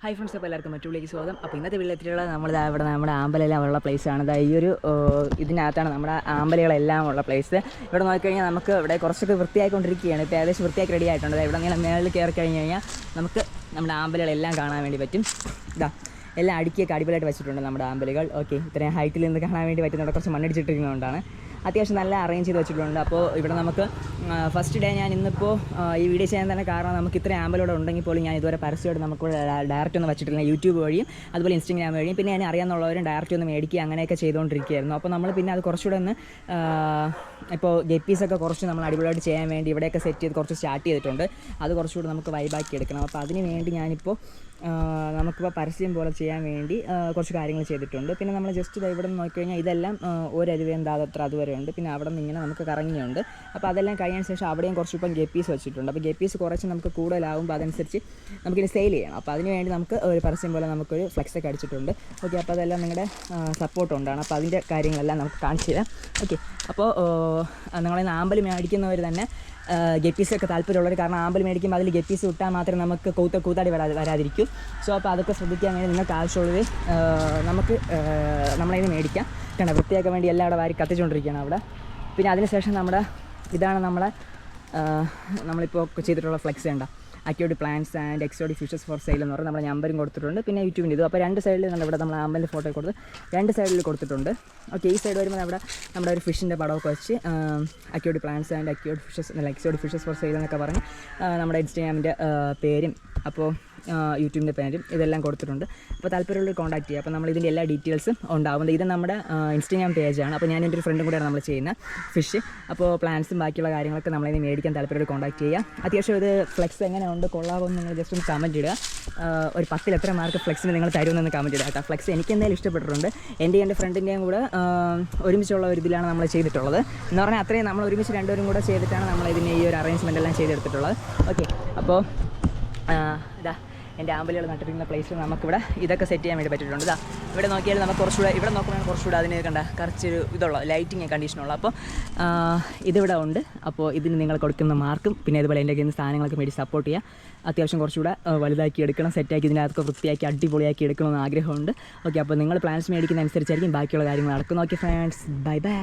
Hi friends അപ്പോൾ എല്ലാവർക്കും മറ്റുള്ളിലേക്ക് സ്വാഗതം. അപ്പോൾ ഇന്നത്തെ വീട്ടിലെത്തിയിട്ടുള്ള നമ്മൾ ഇവിടെ നമ്മുടെ ആമ്പലെല്ലാം ഉള്ള ആണ്. ദാ ഈ ഒരു ഇതിനകത്താണ് നമ്മുടെ ആമ്പലുകളെല്ലാം ഉള്ള പ്ലേസ് ഇവിടെ നോക്കിക്കഴിഞ്ഞാൽ നമുക്ക് ഇവിടെ കുറച്ചൊക്കെ വൃത്തിയായിക്കൊണ്ടിരിക്കുകയാണ്. ഇപ്പോൾ ഏകദേശം വൃത്തിയാക്കി റെഡി ആയിട്ടുണ്ട്. ഇവിടെ ഇങ്ങനെ മേളിൽ കയറി കഴിഞ്ഞ് കഴിഞ്ഞാൽ നമുക്ക് നമ്മുടെ ആമ്പലുകളെല്ലാം കാണാൻ വേണ്ടി പറ്റും. ഇതാ എല്ലാം അടുക്കിയൊക്കെ അടിപൊളിയായിട്ട് വെച്ചിട്ടുണ്ട് നമ്മുടെ ആമ്പലുകൾ. ഓക്കെ ഇത്രയും ഹൈറ്റിൽ നിന്ന് കാണാൻ വേണ്ടി പറ്റുന്നുണ്ട് കുറച്ച് മണ്ണടിച്ചിട്ടിരിക്കുന്നതുകൊണ്ടാണ്. അത്യാവശ്യം നല്ല അറേഞ്ച് ചെയ്ത് വെച്ചിട്ടുണ്ട്. അപ്പോൾ ഇവിടെ നമുക്ക് ഫസ്റ്റ് ഡേ ഞാൻ ഇന്നിപ്പോൾ ഈ വീഡിയോ ചെയ്യാൻ തന്നെ കാരണം നമുക്ക് ഇത്രയും ആമ്പലോടെ ഉണ്ടെങ്കിൽ പോലും ഞാൻ ഇതുവരെ പരസ്യമായിട്ട് നമുക്ക് ഡയറക്റ്റ് ഒന്നും വെച്ചിട്ടില്ല. യൂട്യൂബ് വഴിയും അതുപോലെ ഇൻസ്റ്റാഗ്രാം വഴിയും പിന്നെ ഞാൻ അറിയാവുന്നവരും ഡയറക്റ്റ് ഒന്ന് മേടിക്കുക അങ്ങനെയൊക്കെ ചെയ്തുകൊണ്ടിരിക്കുകയായിരുന്നു. അപ്പോൾ നമ്മൾ പിന്നെ അത് കുറച്ചുകൂടെ ഒന്ന് ഇപ്പോൾ ഗപ്പീസൊക്കെ കുറച്ച് നമ്മൾ അടിപൊളിയായിട്ട് ചെയ്യാൻ വേണ്ടി ഇവിടെയൊക്കെ സെറ്റ് ചെയ്ത് കുറച്ച് സ്റ്റാർട്ട് ചെയ്തിട്ടുണ്ട്. അത് കുറച്ചുകൂടെ നമുക്ക് വൈബാക്കി എടുക്കണം. അപ്പോൾ അതിന് വേണ്ടി ഞാനിപ്പോൾ നമുക്കിപ്പോൾ പരസ്യം പോലെ ചെയ്യാൻ വേണ്ടി കുറച്ച് കാര്യങ്ങൾ ചെയ്തിട്ടുണ്ട്. പിന്നെ നമ്മൾ ജസ്റ്റ് ഇത് ഇവിടെ നിന്ന് നോക്കിക്കഴിഞ്ഞാൽ ഇതെല്ലാം ഒരരുവേം ദാതത്ര അതുവരെ ഉണ്ട്. പിന്നെ അവിടെ നിന്ന് ഇങ്ങനെ നമുക്ക് കറങ്ങിയുണ്ട്. അപ്പോൾ അതെല്ലാം കഴിഞ്ഞതിന് ശേഷം അവിടെയും കുറച്ച് ഇപ്പം ഗപ്പീസ് വെച്ചിട്ടുണ്ട്. അപ്പോൾ ഗപ്പീസ് കുറച്ച് നമുക്ക് കൂടുതലാകുമ്പോൾ അതനുസരിച്ച് നമുക്കിനി സെയിൽ ചെയ്യണം. അപ്പോൾ അതിന് വേണ്ടി നമുക്ക് ഒരു പരസ്യം പോലെ നമുക്കൊരു ഫ്ലെക്സ് ഒക്കെ അടിച്ചിട്ടുണ്ട്. ഓക്കെ അപ്പോൾ അതെല്ലാം നിങ്ങളുടെ സപ്പോർട്ട് ഉണ്ടാണ് അപ്പോൾ അതിന്റെ കാര്യങ്ങളെല്ലാം നമുക്ക് കാണിച്ചു തരാം. ഓക്കെ അപ്പോൾ നിങ്ങളെ നാമ്പലി മേടിക്കുന്നവർ തന്നെ ഗപ്പീസൊക്കെ താല്പര്യമുള്ളവർ കാരണം ആമ്പൽ മേടിക്കുമ്പോൾ അതിൽ ഗപ്പീസ് വിട്ടാൽ മാത്രമേ നമുക്ക് കൂത്ത കൂത്താടി വരാ വരാതിരിക്കും. സോ അപ്പോൾ അതൊക്കെ ശ്രദ്ധിക്കാൻ വേണ്ടി നിങ്ങൾക്ക് ആവശ്യമുള്ളത് നമുക്ക് നമ്മളതിന് മേടിക്കാം. കണ്ട വൃത്തിയാക്കാൻ വേണ്ടി എല്ലാം അവിടെ വാരി കത്തിച്ചുകൊണ്ടിരിക്കുകയാണ് അവിടെ. പിന്നെ അതിനുശേഷം നമ്മുടെ ഇതാണ് നമ്മളെ നമ്മളിപ്പോൾ ചെയ്തിട്ടുള്ള ഫ്ലെക്സ് ഉണ്ടോ aquatic plants and exotic fishes for sale എന്ന് പറഞ്ഞ് നമ്മുടെ നമ്പറും കൊടുത്തിട്ടുണ്ട്. പിന്നെ യൂട്യൂബിന്റെ ഇത്. അപ്പോൾ രണ്ട് സൈഡിൽ നമ്മൾ ഇവിടെ നമ്മൾ ആമ്പലിന്റെ ഫോട്ടോ കൊടുത്ത് രണ്ട് സൈഡിൽ കൊടുത്തിട്ടുണ്ട്. ഓക്കെ ഈ സൈഡ് വരുമ്പോൾ അവിടെ നമ്മുടെ ഒരു ഫിഷിന്റെ പടമൊക്കെ വെച്ച് aquatic plants and aquatic fishes അല്ല എക്സോഡി ഫിഷസ് ഫോർ സെയിൽ എന്നൊക്കെ പറഞ്ഞ് നമ്മുടെ ഇൻസ്റ്റാഗ്രാമിന്റെ പേരും. അപ്പോൾ യൂട്യൂബിന്റെ പേരും ഇതെല്ലാം കൊടുത്തിട്ടുണ്ട്. അപ്പോൾ താല്പര്യമുള്ള കോൺടാക്ട് ചെയ്യുക. അപ്പോൾ നമ്മൾ ഇതിന്റെ എല്ലാ ഡീറ്റെയിൽസും ഉണ്ടാവുന്നത് ഇത് നമ്മുടെ ഇൻസ്റ്റാഗ്രാം പേജാണ് അപ്പോൾ ഞാൻ എന്റെ ഒരു ഫ്രണ്ടും കൂടെയാണ് നമ്മൾ ചെയ്യുന്നത് ഫിഷ് അപ്പോൾ പ്ലാൻസും ബാക്കിയുള്ള കാര്യങ്ങളൊക്കെ നമ്മളിത് മേടിക്കാൻ താല്പര്യമുള്ള കോൺടാക്ട് ചെയ്യുക. അത്യാവശ്യം ഇത് ഫ്ലെക്സ് എങ്ങനെയുണ്ട്? കൊള്ളാമോ എന്ന് നിങ്ങൾ ജസ്റ്റ് ഒന്ന് കമന്റ് ഇടുക. ഒരു പത്തിൽ എത്ര മാർക്ക് ഫ്ലെക്സിന് നിങ്ങൾ തരുമെന്ന് കമന്റ് ഇടുക കേട്ടോ. ഫ്ലെക്സ് എനിക്ക് എന്തായാലും ഇഷ്ടപ്പെട്ടിട്ടുണ്ട്. എന്റെ എന്റെ ഫ്രണ്ടിന്റെയും കൂടെ ഒരുമിച്ചുള്ള ഒരു ഇതിലാണ് നമ്മൾ ചെയ്തിട്ടുള്ളത്. എന്ന് പറഞ്ഞാൽ അത്രയും നമ്മൾ ഒരുമിച്ച് രണ്ടുപേരും കൂടെ ചെയ്തിട്ടാണ് നമ്മൾ ഈ ഒരു അറേഞ്ച്മെന്റ് എല്ലാം ചെയ്തെടുത്തിട്ടുള്ളത്. ഓക്കെ അപ്പോൾ ഇതാ. എന്റെ ആമ്പലുകൾ നട്ടിരിക്കുന്ന പ്ലേസിൽ നമുക്കിവിടെ ഇതൊക്കെ സെറ്റ് ചെയ്യാൻ വേണ്ടി പറ്റിയിട്ടുണ്ട്. ഇതാ ഇവിടെ നോക്കിയാൽ നമുക്ക് കുറച്ചുകൂടെ ഇവിടെ നോക്കുമ്പോൾ കുറച്ചുകൂടെ അതിന് കണ്ട കുറച്ചൊരു ഇതുള്ള ലൈറ്റിങ് കണ്ടീഷനുള്ള അപ്പോൾ ഇതിവിടെ ഉണ്ട്. അപ്പോൾ ഇതിന് നിങ്ങൾ കൊടുക്കുന്ന മാർക്കും പിന്നെ അതുപോലെ എന്റെ കയ്യിൽ നിന്ന് സാധനങ്ങളൊക്കെ വേണ്ടി സപ്പോർട്ട് ചെയ്യുക അത്യാവശ്യം കുറച്ചുകൂടെ വലുതാക്കി എടുക്കണം സെറ്റാക്കി ഇതിനകത്തൊക്കെ വൃത്തിയാക്കി അടിപൊളിയാക്കി എടുക്കണമെന്ന് ആഗ്രഹമുണ്ട്. ഓക്കെ അപ്പോൾ നിങ്ങൾ പ്ലാൻസ് മേടിക്കുന്ന അനുസരിച്ചായിരിക്കും ബാക്കിയുള്ള കാര്യങ്ങൾ നടക്കുന്നത്. Okay friends bye bye